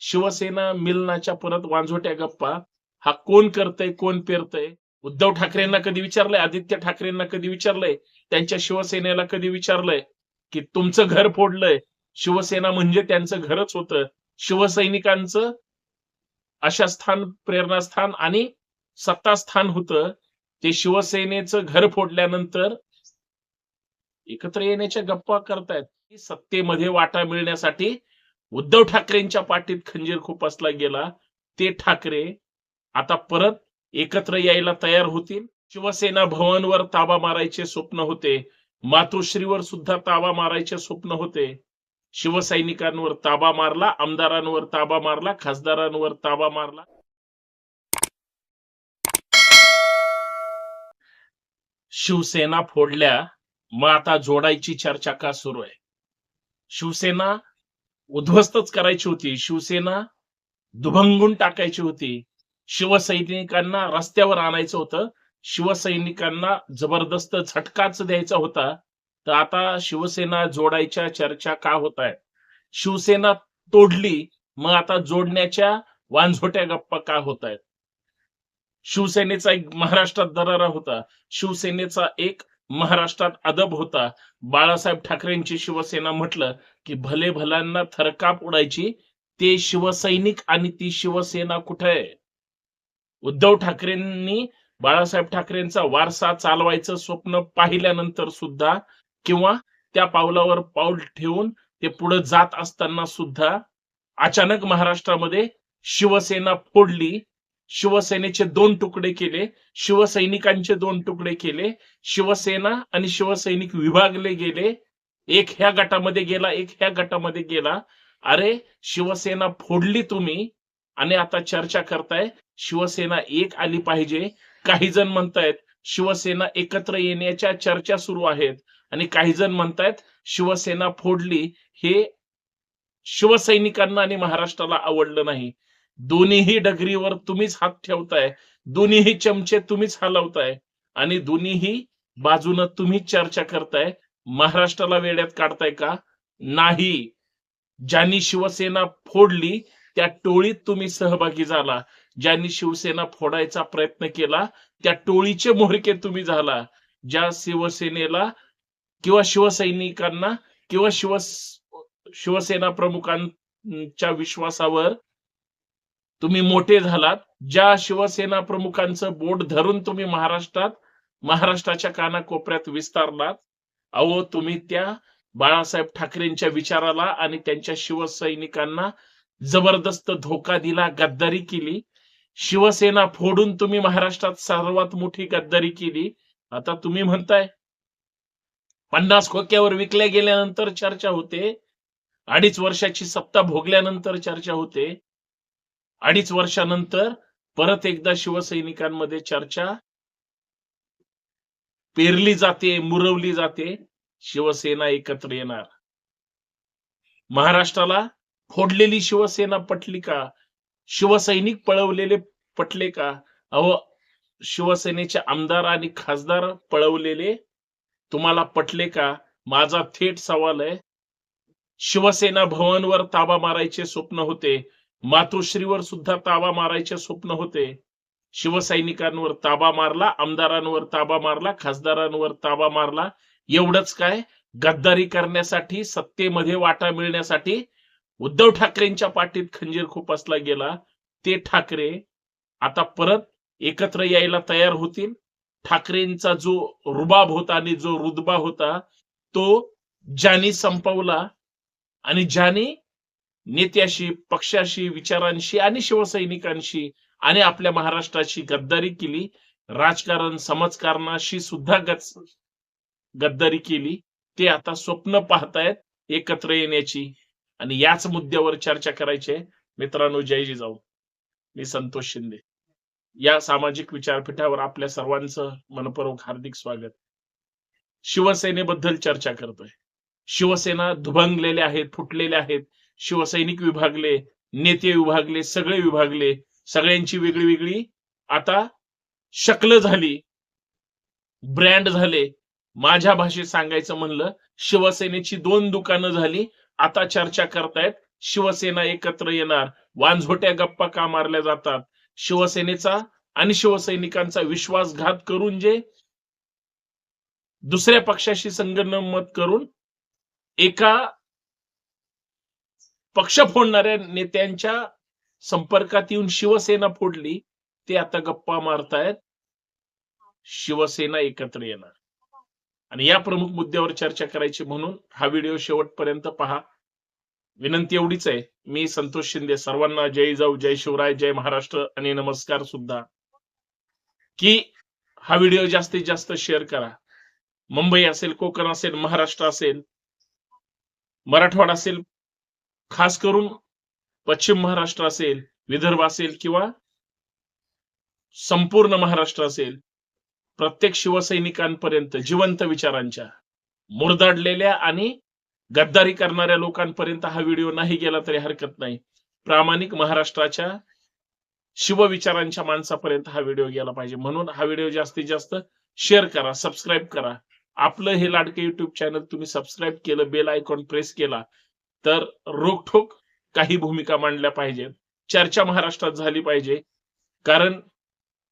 शिवसेना मिलनाच्या परत वांझोट्या गप्पा हा कोण करतय कोण पेरतय? उद्धव ठाकरेंना कधी विचारलंय? आदित्य ठाकरेंना कधी विचारलंय? त्यांच्या शिवसेनेला कधी विचारलंय? की तुमचं घर फोडलंय. शिवसेना म्हणजे त्यांचं घरच होतं. शिवसैनिकांचं अशा स्थान प्रेरणास्थान आणि सत्तास्थान होतं. ते शिवसेनेचं घर फोडल्यानंतर एकत्र येण्याच्या गप्पा करतायत. सत्तेमध्ये वाटा मिळण्यासाठी उद्धव ठाकरेंच्या पाठीत खंजीर खुपसला गेला ते ठाकरे आता परत एकत्र यायला तयार होतील. शिवसेना भवनवर ताबा मारायचे स्वप्न होते. मातोश्रीवर सुद्धा ताबा मारायचे स्वप्न होते. शिवसैनिकांवर ताबा मारला आमदारांवर ताबा मारला खासदारांवर ताबा मारला. शिवसेना फोडल्या मग आता जोडायची चर्चा का सुरू आहे? शिवसेना उद्ध्वस्तच करायची होती. शिवसेना दुभंगून टाकायची होती. शिवसैनिकांना रस्त्यावर आणायचं होतं. शिवसैनिकांना जबरदस्त झटकाच द्यायचा होता. तर आता शिवसेना जोडायच्या चर्चा का होत आहे शिवसेना तोडली मग आता जोडण्याच्या वांझोट्या गप्पा का होत आहेत शिवसेनेचा एक महाराष्ट्रात दरारा होता. शिवसेनेचा एक महाराष्ट्रात अदब होता. बाळासाहेब ठाकरेंची शिवसेना म्हटलं की भले भल्यांना थरकाप उडायची ते शिवसैनिक आणि ती शिवसेना कुठे? आहे उद्धव ठाकरेंनी बाळासाहेब ठाकरेंचा वारसा चालवायचं स्वप्न पाहिल्यानंतर सुद्धा किंवा त्या पावलावर पाऊल ठेवून ते पुढे जात असताना सुद्धा अचानक महाराष्ट्रामध्ये शिवसेना फोडली. शिवसेनेचे दोन तुकडे केले शिवसैनिकांचे दोन तुकडे केले शिवसेना आणि शिवसैनिक विभागले गेले. एक ह्या गटामध्ये गेला एक ह्या गटामध्ये गेला. अरे शिवसेना फोडली तुम्ही आणि आता चर्चा करताय शिवसेना एक आली पाहिजे. काही जण म्हणतायत शिवसेना एकत्र येण्याच्या चर्चा सुरू आहेत. आणि काही जण म्हणतायत शिवसेना फोडली हे शिवसैनिकांना आणि महाराष्ट्राला आवडलं नाही. दोन्हीही डगरीवर तुम्हीच हात ठेवताय दोन्हीही चमचे तुम्हीच हलवताय आणि दोन्हीही बाजूनं तुम्हीच चर्चा करताय. महाराष्ट्राला वेड्यात काढताय का? नाही. ज्यांनी शिवसेना फोडली त्या टोळीत तुम्ही सहभागी झाला. ज्यांनी शिवसेना फोडायचा प्रयत्न केला त्या टोळीचे मोहरके तुम्ही झाला. ज्या शिवसेनेला किंवा शिवसैनिकांना किंवा शिव शिवसेना प्रमुखांच्या विश्वासावर तुम्ही मोठे झालात. ज्या शिवसेना प्रमुखांचं बोट धरून तुम्ही महाराष्ट्रात महाराष्ट्राच्या कानाकोपऱ्यात विस्तारलात अहो तुम्ही त्या बाळासाहेब ठाकरेंच्या विचाराला आणि त्यांच्या शिवसैनिकांना जबरदस्त धोका दिला गद्दारी केली. शिवसेना फोडून तुम्ही महाराष्ट्रात सर्वात मोठी गद्दारी केली. आता तुम्ही म्हणताय पन्नास खोक्यावर विकल्या गेल्यानंतर चर्चा होते. अडीच वर्षाची सत्ता भोगल्यानंतर चर्चा होते. अडीच वर्षानंतर परत एकदा शिवसैनिकांमध्ये चर्चा. पेरली जाते मुरवली जाते शिवसेना एकत्र येणार. महाराष्ट्राला फोडलेली शिवसेना पटली का? शिवसैनिक पळवलेले पटले का? अहो शिवसेनेचे आमदार आणि खासदार पळवलेले तुम्हाला पटले का? माझा थेट सवाल आहे. शिवसेना भवनवर ताबा मारायचे स्वप्न होते. मातोश्रीवर सुद्धा ताबा मारायचे स्वप्न होते. शिवसैनिकांवर ताबा मारला आमदारांवर ताबा मारला खासदारांवर ताबा मारला. एवढंच काय? गद्दारी करण्यासाठी सत्तेमध्ये वाटा मिळण्यासाठी उद्धव ठाकरेंच्या पाठीत खंजीर खुपसला गेला. ते ठाकरे आता परत एकत्र यायला तयार होतील. ठाकरेंचा जो रुबाब होता आणि जो रुदबा होता तो ज्यानी संपवला आणि ज्यानी नेत्याशी पक्षाशी विचारांशी आणि शिवसैनिकांशी आणि आपल्या महाराष्ट्राशी गद्दारी केली. राजकारण समाजकारणाशी सुद्धा गच- गद्दारी केली. ते आता स्वप्न पाहतायत एकत्र येण्याची. आणि याच मुद्द्यावर चर्चा करायची आहे. मित्रांनो जय जिजाऊ. मी संतोष शिंदे. या सामाजिक विचारपीठावर आपल्या सर्वांचं मनपूर्वक हार्दिक स्वागत. शिवसेनेबद्दल चर्चा करतोय. शिवसेना दुभंगलेल्या आहेत फुटलेल्या आहेत. शिवसैनिक विभागले नेते विभागले सगळे विभागले सगळ्यांची वेगळी वेगळी आता शकल झाली. ब्रँड झाले. माझ्या भाषेत सांगायचं म्हणलं शिवसेनेची दोन दुकानं झाली. आता चर्चा करतायत शिवसेना एकत्र येणार. वांझोट्या गप्पा का मारल्या जातात? शिवसेनेचा आणि शिवसैनिकांचा विश्वासघात करून जे दुसऱ्या पक्षाशी संगनमत करून एका पक्ष फोडणाऱ्या नेत्यांच्या संपर्कात येऊन शिवसेना फोडली ते आता गप्पा मारतायत. शिवसेना एकत्र येणार. आणि या प्रमुख मुद्द्यावर चर्चा करायची म्हणून हा व्हिडिओ शेवटपर्यंत पहा. विनंती एवढीच आहे. मी संतोष शिंदे सर्वांना जय जाऊ जय शिवराय जय महाराष्ट्र आणि नमस्कार सुद्धा. की हा व्हिडिओ जास्तीत जास्त शेअर करा. मुंबई असेल कोकण असेल महाराष्ट्र असेल मराठवाडा असेल खास करून पश्चिम महाराष्ट्र असेल विदर्भ असेल किंवा संपूर्ण महाराष्ट्र असेल प्रत्येक शिवसैनिकांपर्यंत जिवंत विचारांच्या मुरदाडलेल्या आणि गद्दारी करणाऱ्या लोकांपर्यंत हा व्हिडिओ नाही गेला तरी हरकत नाही. प्रामाणिक महाराष्ट्राच्या शिवविचारांच्या माणसापर्यंत हा व्हिडिओ गेला पाहिजे. म्हणून हा व्हिडिओ जास्तीत जास्त शेअर करा सबस्क्राईब करा. आपलं हे लाडके युट्यूब चॅनल तुम्ही सबस्क्राईब केलं बेल आयकॉन प्रेस केला तर रोखोक काही भूमिका मांडल्या पाहिजेत चर्चा महाराष्ट्रात झाली पाहिजे. कारण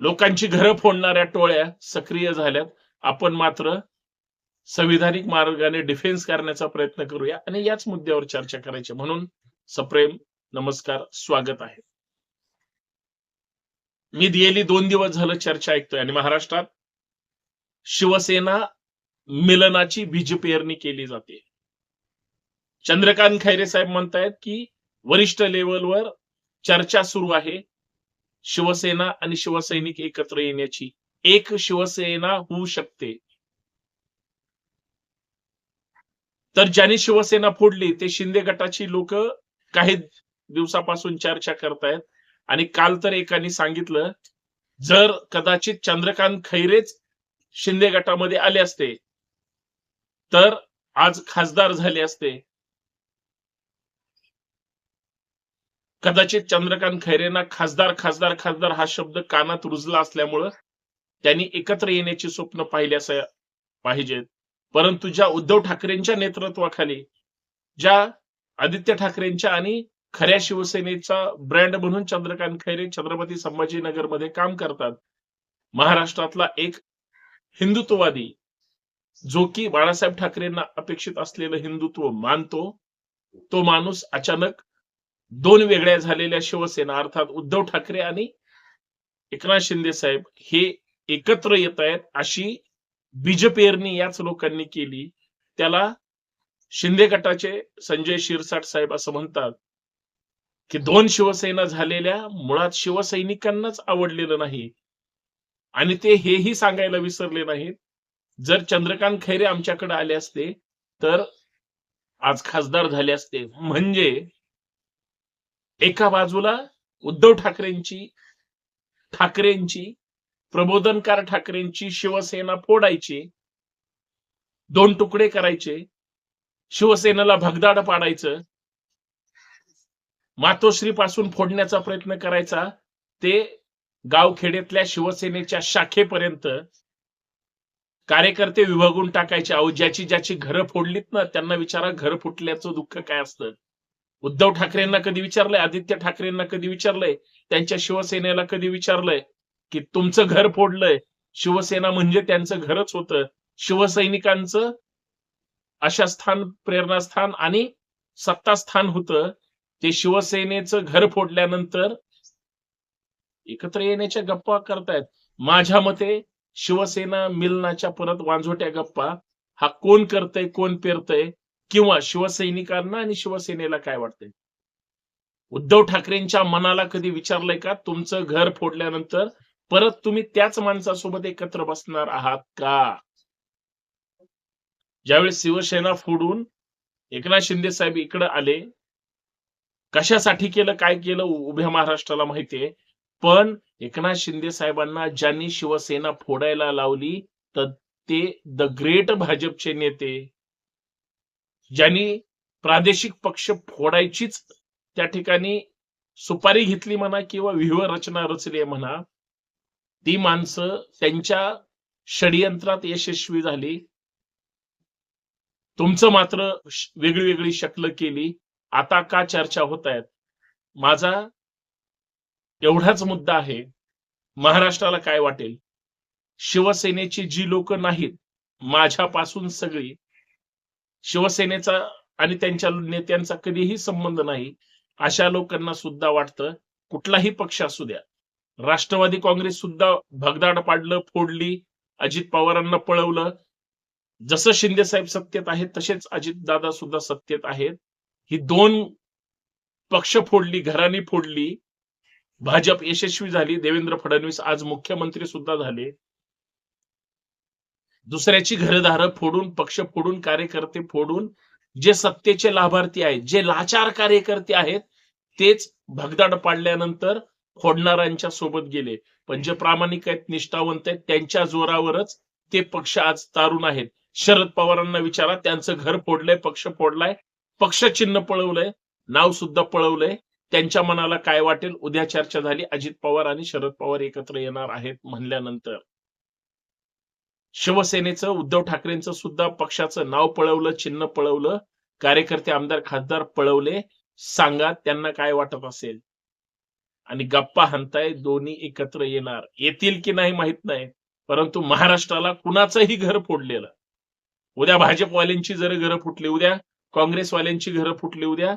लोकांची घरं फोडणाऱ्या टोळ्या सक्रिय झाल्यात. आपण मात्र संविधानिक मार्गाने डिफेन्स करण्याचा प्रयत्न करूया आणि याच मुद्द्यावर चर्चा करायची. म्हणून सप्रेम नमस्कार स्वागत आहे. मी गेली दोन दिवस झालं चर्चा ऐकतोय आणि महाराष्ट्रात शिवसेना मिलनाची बीज पेरणी केली जाते. चंद्रकांत खैरे साहेब म्हणतायत की वरिष्ठ लेवलवर चर्चा सुरू आहे. शिवसेना आणि शिवसैनिक एकत्र येण्याची. एक शिवसेना होऊ शकते. तर ज्यांनी शिवसेना फोडली ते शिंदे गटाची लोक काही दिवसापासून चर्चा करतायत. आणि काल तर एकाने सांगितलं जर कदाचित चंद्रकांत खैरेच शिंदे गटामध्ये आले असते तर आज खासदार झाले असते. कदाचित चंद्रकांत खैरेंना खासदार खासदार खासदार हा शब्द कानात रुजला असल्यामुळं त्यांनी एकत्र येण्याची स्वप्न पाहिली पाहिजेत परंतु ज्या उद्धव ठाकरेंच्या नेतृत्वाखाली ज्या आदित्य ठाकरेंच्या आणि खऱ्या शिवसेनेचा ब्रँड म्हणून चंद्रकांत खैरे छत्रपती संभाजीनगरमध्ये काम करतात महाराष्ट्रातला एक हिंदुत्ववादी जो की बाळासाहेब ठाकरेंना अपेक्षित असलेलं हिंदुत्व मानतो तो माणूस अचानक दोन वेगळ्या झालेल्या शिवसेना अर्थात उद्धव ठाकरे आणि एकनाथ शिंदे साहेब हे एकत्र येत आहेत अशी बीजपेरणी याच लोकांनी केली. त्याला शिंदे गटाचे संजय शिरसाट साहेब असं म्हणतात की दोन शिवसेना झालेल्या मुळात शिवसैनिकांनाच आवडलेलं नाही. आणि ते हेही सांगायला विसरले नाहीत. जर चंद्रकांत खैरे आमच्याकडे आले असते तर आज खासदार झाले असते. म्हणजे एका बाजूला उद्धव ठाकरेंची ठाकरेंची प्रबोधनकार ठाकरेंची शिवसेना फोडायची दोन तुकडे करायचे शिवसेनेला भगदाड पाडायचं मातोश्री पासून फोडण्याचा प्रयत्न करायचा ते गावखेड्यातल्या शिवसेनेच्या शाखेपर्यंत कार्यकर्ते विभागून टाकायचे. अहो ज्याची ज्याची घरं फोडलीत ना त्यांना विचारा घर फुटल्याचं दुःख काय असतं? उद्धव ठाकरेंना कधी विचारलंय? आदित्य ठाकरेंना कधी विचारलंय? त्यांच्या शिवसेनेला कधी विचारलंय? की तुमचं घर फोडलंय? शिवसेना म्हणजे त्यांचं घरच होतं. शिवसैनिकांचं अशा स्थान प्रेरणास्थान आणि सत्तास्थान होतं. ते शिवसेनेचं घर फोडल्यानंतर एकत्र येण्याच्या गप्पा करतायत. माझ्या मते शिवसेना मिलनाच्या परत वांझोट्या गप्पा. हा कोण करतय कोण पेरतय? किंवा शिवसैनिकांना आणि शिवसेनेला काय वाटतंय? उद्धव ठाकरेंच्या मनाला कधी विचारलंय का? तुमचं घर फोडल्यानंतर परत तुम्ही त्याच माणसासोबत एकत्र बसणार आहात का? ज्यावेळेस शिवसेना फोडून एकनाथ शिंदे साहेब इकडे आले कशासाठी केलं काय केलं उभ्या महाराष्ट्राला माहितीये पण एकनाथ शिंदे साहेबांना ज्यांनी शिवसेना फोडायला लावली तर ते द ग्रेट भाजपचे नेते. ज्यांनी प्रादेशिक पक्ष फोडायचीच त्या ठिकाणी सुपारी घेतली म्हणा किंवा व्यूह रचना रचली म्हणा ती माणसं त्यांच्या षडयंत्रात यशस्वी झाली. तुमचं मात्र वेगळी वेगळी शक्ल केली. आता का चर्चा होत आहेत? माझा एवढाच मुद्दा आहे. महाराष्ट्राला काय वाटेल? शिवसेनेची जी लोक नाहीत माझ्यापासून सगळी शिवसेनेचा आणि त्यांच्या नेत्यांचा कधीही संबंध नाही अशा लोकांना सुद्धा वाटतं कुठलाही पक्ष असू द्या. राष्ट्रवादी काँग्रेस सुद्धा भगदाड पाडलं फोडली अजित पवारांना पळवलं. जसं शिंदे साहेब सत्तेत आहेत तसेच अजित दादा सुद्धा सत्तेत आहेत. ही दोन पक्ष फोडली घराणी फोडली. भाजप यशस्वी झाली देवेंद्र फडणवीस आज मुख्यमंत्री सुद्धा झाले. दुसऱ्याची घरदार फोडून पक्ष फोडून कार्यकर्ते फोडून जे सत्तेचे लाभार्थी आहेत जे लाचार कार्यकर्ते आहेत तेच भगदाड पाडल्यानंतर फोडणाऱ्यांच्या सोबत गेले. पण जे प्रामाणिक आहेत निष्ठावंत आहेत त्यांच्या जोरावरच ते पक्ष आज तारून आहेत. शरद पवारांना विचारा त्यांचं घर फोडलंय पक्ष फोडलाय पक्ष चिन्ह पळवलंय नाव सुद्धा पळवलंय. त्यांच्या मनाला काय वाटेल उद्या चर्चा झाली. अजित पवार आणि शरद पवार एकत्र येणार आहेत म्हणल्यानंतर. शिवसेनेचं उद्धव ठाकरेंचं सुद्धा पक्षाचं नाव पळवलं चिन्ह पळवलं. कार्यकर्ते आमदार खासदार पळवले. सांगा त्यांना काय वाटत असेल? आणि गप्पा हंताय दोन्ही एकत्र येणार. येतील की नाही माहीत नाही. परंतु महाराष्ट्राला कुणाचंही घर फोडलेलं? उद्या भाजपवाल्यांची जर घरं फुटली उद्या काँग्रेसवाल्यांची घरं फुटली उद्या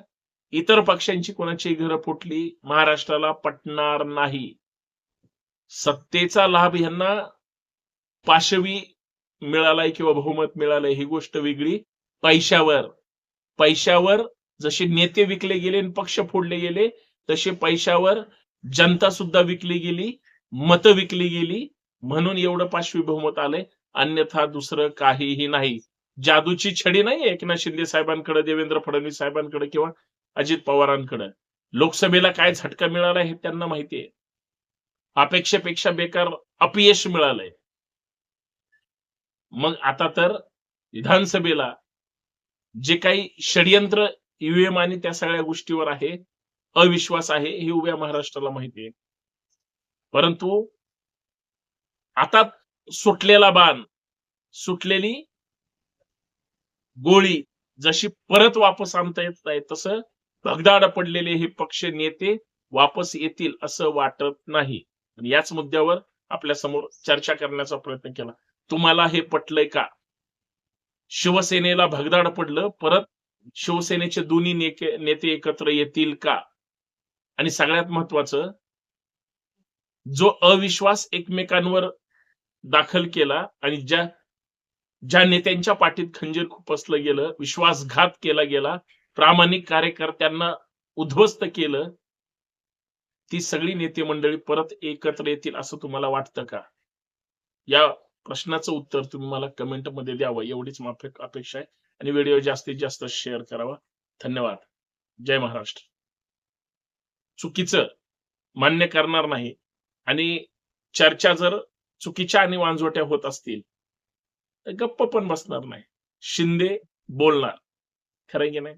इतर पक्षांची कोणाची घरं फुटली महाराष्ट्राला पटणार नाही. सत्तेचा लाभ यांना पाशवी मिळालाय किंवा बहुमत मिळालंय ही गोष्ट वेगळी. पैशावर. पैशावर जसे नेते विकले गेले आणि पक्ष फोडले गेले तसे पैशावर जनता सुद्धा विकली गेली मतं विकली गेली. म्हणून एवढं पाशवी बहुमत आलंय. अन्यथा दुसरं काहीही नाही. जादूची छडी नाही एकनाथ शिंदे साहेबांकडे देवेंद्र फडणवीस साहेबांकडे किंवा अजित पवारांकडे. लोकसभेला काय झटका मिळाला हे त्यांना माहिती आहे अपेक्षेपेक्षा बेकार अपयश मिळालंय. मग आता तर विधानसभेला जे काही षडयंत्र ईव्हीएम आणि त्या सगळ्या गोष्टीवर आहे अविश्वास आहे हे उभ्या महाराष्ट्राला माहिती आहे. परंतु आता सुटलेला बाण सुटलेली गोळी जशी परत वापस आणता येत नाही तसं भगदाड पडलेले हे पक्ष नेते वापस येतील असं वाटत नाही. याच मुद्द्यावर आपल्यासमोर चर्चा करण्याचा प्रयत्न केला. तुम्हाला हे पटलंय का? शिवसेनेला भगदाड पडलं परत शिवसेनेचे दोन्ही नेते एकत्र येतील का? आणि सगळ्यात महत्वाचं जो अविश्वास एकमेकांवर दाखल केला आणि ज्या ज्या नेत्यांच्या पाठीत खंजीर खुपसलं गेलं विश्वासघात केला गेला प्रामाणिक कार्यकर्त्यांना उद्ध्वस्त केलं ती सगळी नेते मंडळी परत एकत्र येतील असं तुम्हाला वाटतं का? या प्रश्नाचं उत्तर तुम्ही मला कमेंटमध्ये द्यावं. एवढीच माफी अपेक्षा आहे. आणि व्हिडिओ जास्तीत जास्त शेअर करावा. धन्यवाद. जय महाराष्ट्र. चुकीचं मान्य करणार नाही. आणि चर्चा जर चुकीच्या आणि वांजोट्या होत असतील तर गप्प पण बसणार नाही. शिंदे बोलणार. खरं की नाही?